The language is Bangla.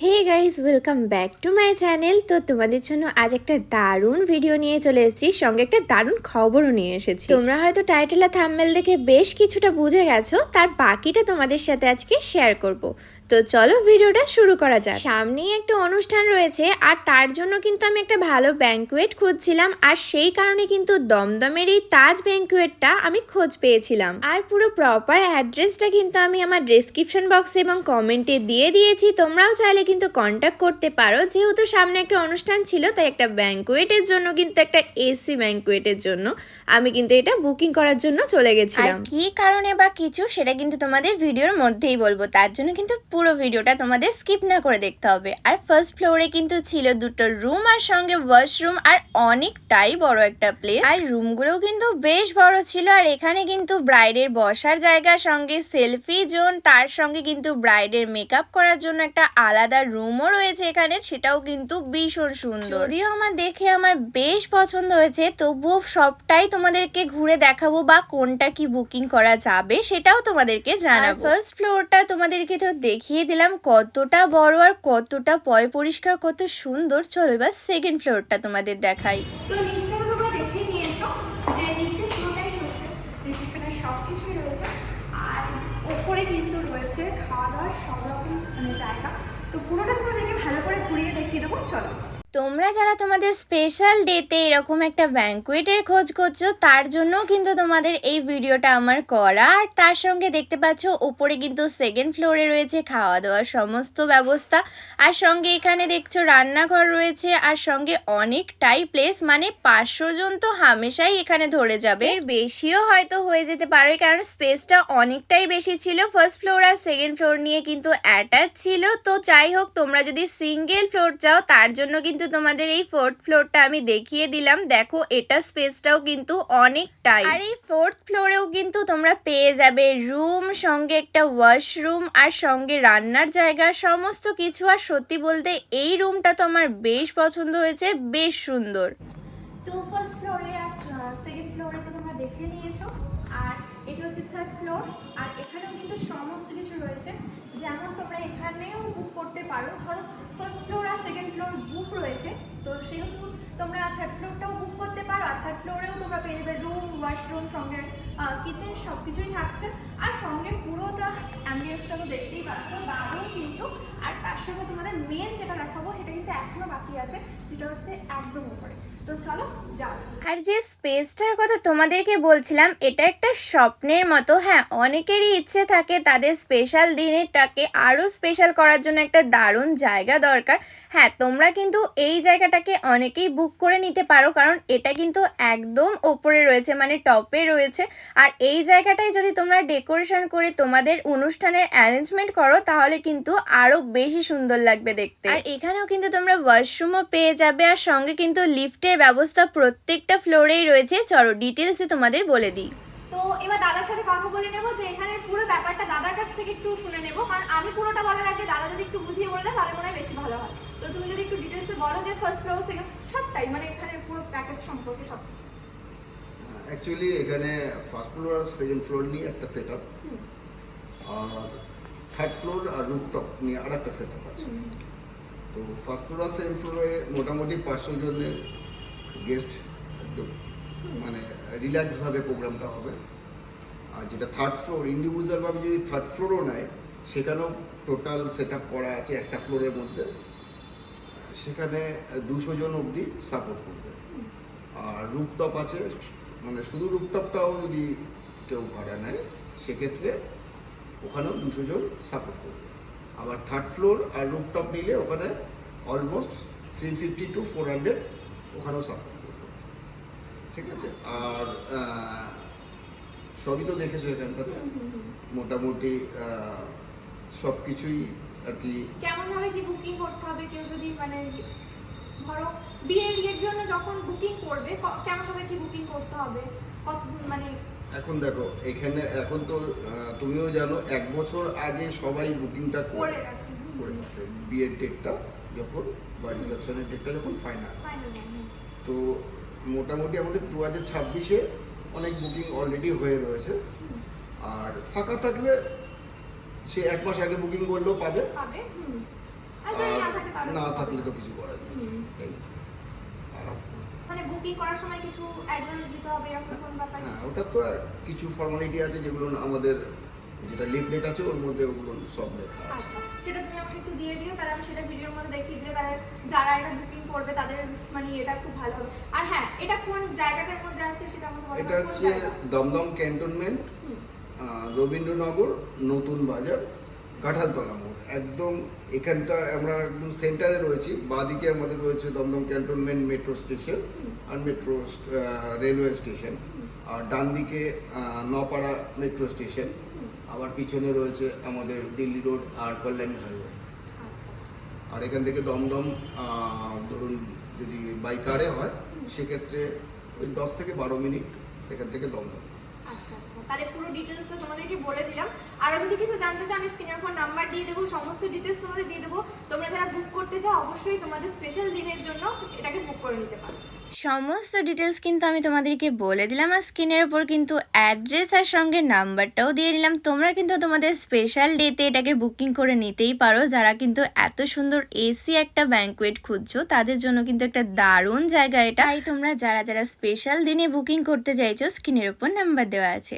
Hey guys welcome back to my channel তো তোমাদের জন্য আজ একটা দারুণ ভিডিও নিয়ে চলে এসেছি। সঙ্গে একটা দারুণ খবরও নিয়ে এসেছি। তোমরা হয়তো টাইটেল আর থাম্বনেল দেখে বেশ কিছুটা বুঝে গেছো, তার বাকিটা তোমাদের সাথে আজকে শেয়ার করব। তো চলো ভিডিওটা শুরু করা যাক। সামনেই একটা অনুষ্ঠান রয়েছে, আর তার জন্য কিন্তু আমি একটা ভালো ব্যাঙ্কুয়েট খুঁজছিলাম, আর সেই কারণে কিন্তু দমদমের এই তাজ ব্যাঙ্কুয়েটটা আমি খোঁজ পেয়েছিলাম। আর পুরো প্রপার অ্যাড্রেসটা কিন্তু আমি আমার ডেসক্রিপশন বক্সে এবং কমেন্টে দিয়ে দিয়েছি। তোমরাও চাইলে কিন্তু কন্ট্যাক্ট করতে পারো। যেহেতু সামনে একটা অনুষ্ঠান ছিল তাই একটা ব্যাঙ্কুয়েটের জন্য কিন্তু একটা এসি ব্যাঙ্কুয়েটের জন্য আমি কিন্তু এটা বুকিং করার জন্য চলে গেছিলাম। কি কারণে বা কিছু সেটা কিন্তু তোমাদের ভিডিওর মধ্যেই বলব। তার জন্য কিন্তু পুরো ভিডিওটা তোমাদের স্কিপ না করে দেখতে হবে। আর ফার্স্ট ফ্লোরে কিন্তু ছিল দুটো রুম আর সঙ্গে ওয়াশরুম আর অনেকটাই বড় একটা প্লেস আর রুমগুলোও কিন্তু বেশ বড় ছিল আর এখানে কিন্তু ব্রাইডের বসার জায়গা সঙ্গে সেলফি জোন তার সঙ্গে কিন্তু ব্রাইডের মেকআপ করার জন্য একটা আলাদা রুমও রয়েছে এখানে সেটাও কিন্তু ভীষণ সুন্দর। যদিও আমার দেখে আমার বেশ পছন্দ হয়েছে তবুও সবটাই তোমাদেরকে ঘুরে দেখাবো বা কোনটা কি বুকিং করা যাবে সেটাও তোমাদেরকে জানাব। ফার্স্ট ফ্লোরটা তোমাদেরকে তো দেখিয়ে দিলাম কতটা বড় আর কতটা পয় পরিষ্কার কত সুন্দর। চলো এবার সেকেন্ড ফ্লোরটা তোমাদের দেখাই। তো নিচেও তোমরা দেখেই নিয়েছো যে নিচে পুরোটাই রয়েছে রিসেপশনের সব কিছুই রয়েছে আর ওপরে কিন্তু রয়েছে খাওয়া দাওয়ার সব রকম মানে জায়গা। তো পুরোটা তোমাদেরকে ভালো করে ঘুরিয়ে দেখিয়ে দেবো চলো। তোমরা যারা তোমাদের স্পেশাল ডেতে এরকম একটা ব্যাঙ্কুয়েটের খোঁজ করছ, তার জন্যও কিন্তু তোমাদের এই ভিডিওটা আমার করা। আর তার সঙ্গে দেখতে পাচ্ছ ওপরে কিন্তু সেকেন্ড ফ্লোরে রয়েছে খাওয়া দাওয়ার সমস্ত ব্যবস্থা। আর সঙ্গে এখানে দেখছ, রান্নাঘর রয়েছে। আর সঙ্গে অনেকটাই প্লেস মানে পাঁচশো জন তো হামেশাই এখানে ধরে যাবে। এর বেশিও হয়তো হয়ে যেতে পারে, কারণ স্পেসটা অনেকটাই বেশি ছিল। ফার্স্ট ফ্লোর আর সেকেন্ড ফ্লোর নিয়ে কিন্তু অ্যাটাচ ছিল। তো যাই হোক, তোমরা যদি সিঙ্গেল ফ্লোর চাও, তার জন্য কিন্তু তোমাদের এই ফোর্থ ফ্লোরটা আমি দেখিয়ে দিলাম। দেখো এটা স্পেসটাও কিন্তু অনেকটাই আর এই ফোর্থ ফ্লোরেও কিন্তু তোমরা পেয়ে যাবে রুম সঙ্গে একটা ওয়াশরুম আর সঙ্গে রান্নার জায়গা। সমস্ত কিছু আর সত্যি বলতে এই রুমটা তো আমার বেশ পছন্দ হয়েছে বেশ সুন্দর। তো ফার্স্ট ফ্লোরে আর সেকেন্ড ফ্লোরে তো তোমরা দেখে নিয়েছো। হচ্ছে থার্ড ফ্লোর আর এখানেও কিন্তু সমস্ত কিছু রয়েছে। যেমন তোমরা এখানেও বুক করতে পারো। ধরো ফার্স্ট ফ্লোর আর সেকেন্ড ফ্লোর বুক রয়েছে। তো সেহেতু তোমরা থার্ড ফ্লোরটাও বুক করতে পারো, আর থার্ড ফ্লোরেও তোমরা পেয়ে যাবে রুম ওয়াশরুম সঙ্গে কিচেন সব কিছুই থাকছে। আর সঙ্গে পুরোটা অ্যাম্বিয়েন্সটা তো দেখতেই পাচ্ছ। দারুণ কিন্তু, আর তার সঙ্গে তোমাদের মেন যেটা দেখাবো, সেটা কিন্তু এখনও বাকি আছে, যেটা হচ্ছে একদম উপরে। আর যে স্পেসটার কথা তোমাদেরকে বলছিলাম, এটা একটা স্বপ্নের মতো। হ্যাঁ অনেকেরই ইচ্ছে থাকে তাদের স্পেশাল দিনেরটাকে আরও স্পেশাল করার জন্য একটা দারুণ জায়গা দরকার। হ্যাঁ তোমরা কিন্তু এই জায়গাটাকে অনেকেই বুক করে নিতে পারো, কারণ এটা কিন্তু একদম ওপরে রয়েছে। মানে টপে রয়েছে। আর এই জায়গাটায় যদি তোমরা ডেকোরেশন করে তোমাদের অনুষ্ঠানের অ্যারেঞ্জমেন্ট করো তাহলে কিন্তু আরও বেশি সুন্দর লাগবে দেখতে। আর এখানেও কিন্তু তোমরা ওয়াশরুমও পেয়ে যাবে আর সঙ্গে কিন্তু লিফটের ব্যবস্থা প্রত্যেকটা ফ্লোরেই রয়েছে। চলো ডিটেলসে তোমাদের বলে দিই। তো এবার দাদার সাথে কথা বলে নেব যে এখানে পুরো ব্যাপারটা দাদার কাছ থেকে একটু শুনে নেব। কারণ আমি পুরোটা বলার আগে দাদা যদি একটু বুঝিয়ে বলে তাহলে মনে হয় বেশি ভালো হয়। তো তুমি যদি একটু ডিটেলসে বলো যে ফার্স্ট ফ্লোর সেকেন্ড সবটাই মানে এখানে পুরো প্যাকেজ সম্পর্কে সব কিছু অ্যাকচুয়ালি এখানে ফার্স্ট ফ্লোর আর সেকেন্ড ফ্লোর নিয়ে একটা সেট আপ আর থার্ড ফ্লোর আর রুফটপ নিয়ে আর একটা সেট আপ আছে তো ফার্স্ট ফ্লোর আর সেকেন্ড ফ্লোরে মোটামুটি পাঁচশো জনের গেস্ট একদম। মানে রিল্যাক্সভাবে প্রোগ্রামটা হবে। আর যেটা থার্ড ফ্লোর ইন্ডিভিজুয়ালভাবে যদি থার্ড ফ্লোরও নেয় সেখানেও টোটাল সেট আপ করা আছে একটা ফ্লোরের মধ্যে। সেখানে দুশো জন অবধি সাপোর্ট করবে। আর রুপটপ আছে মানে শুধু রুপটপটাও যদি কেউ ভাড়া নেয় সেক্ষেত্রে ওখানেও দুশো জন সাপোর্ট করবে। আবার থার্ড ফ্লোর আর রুপটপ নিলে ওখানে almost three fifty to four hundred ওখানেও সাপোর্ট করবে। ঠিক আছে? আর সবই তো দেখেছ এখানটাতে? মোটামুটি সব কিছুই আর কি কেমন ভাবে কি বুকিং করতে হবে? কেউ যদি মানে ধরো বিয়ের ইয়ের জন্য যখন বুকিং করবে কেমন ভাবে কি বুকিং করতে হবে? কত মানে এখন দেখো এখানে এখন তো তুমিও জানো এক বছর আগে সবাই বুকিংটা করে করে বিয়ের ডেটটা যখন বা রিসেপশনের ডেটটা যখন ফাইনাল তো মোটামুটি আমাদের দু হাজার ছাব্বিশে অনেক বুকিং অলরেডি হয়ে রয়েছে। আর ফাঁকা থাকলে সে এক মাস আগে বুকিং করলেও পাবে। না থাকলে তো কিছু করার নেই। আর মানে বুকিং করার সময় কিছু অ্যাডভান্স দিতে হবে এরকম কোনো ব্যাপার হ্যাঁ ওটা তো কিছু ফর্মালিটি আছে যেগুলো আমাদের যেটা লিফলেট আছে ওর মধ্যে ওগুলো সব লেখা আচ্ছা সেটা তুমি আমাকে একটু দিয়ে দিও তাহলে আমি সেটা ভিডিওর মধ্যে দেখিয়ে দিলে তাহলে যারা এটা বুকিং করবে তাদের মানে এটা খুব ভালো হবে। আর হ্যাঁ এটা কোন জায়গাটার মধ্যে আছে সেটা আমাকে বলো এটা হচ্ছে দমদম ক্যান্টনমেন্ট রবীন্দ্রনগর নতুন বাজার কাঁঠালতলা মোড়। একদম এখানটা আমরা একদম সেন্টারে রয়েছি। বাঁদিকে আমাদের রয়েছে দমদম ক্যান্টনমেন্ট মেট্রো স্টেশন আর মেট্রো রেলওয়ে স্টেশন। আর ডান দিকে নপাড়া মেট্রো স্টেশন। আবার পিছনে রয়েছে আমাদের দিল্লি রোড আর কল্যাণী হাইওয়ে। আচ্ছা আচ্ছা। আর এখান থেকে দমদম ধরুন যদি বাই কারে হয় সেক্ষেত্রে ওই দশ থেকে বারো মিনিট এখান থেকে দমদম। আচ্ছা আচ্ছা। তাহলে পুরো তোমাদেরকে বলে দিলাম। যদি কিছু জানতে চাও, আমি নাম্বার দিয়ে দেবো, সমস্ত ডিটেলস তোমাদের দিয়ে দেবো। তোমরা যারা বুক করতে চাও, অবশ্যই তোমাদের স্পেশাল দিনের জন্য এটাকে বুক করে নিতে পারো। সমস্ত ডিটেলস কিন্তু আমি তোমাদেরকে বলে দিলাম আর স্ক্রিনের ওপর কিন্তু অ্যাড্রেস আর সঙ্গে নাম্বারটাও দিয়ে দিলাম। তোমরা কিন্তু তোমাদের স্পেশাল ডেতে এটাকে বুকিং করে নিতেই পারো। যারা কিন্তু এত সুন্দর এসি একটা ব্যাঙ্কুয়েট খুঁজছো, তাদের জন্য কিন্তু একটা দারুণ জায়গা এটা। তাই তোমরা যারা যারা স্পেশাল দিনে বুকিং করতে চাইছো স্ক্রিনের ওপর নাম্বার দেওয়া আছে।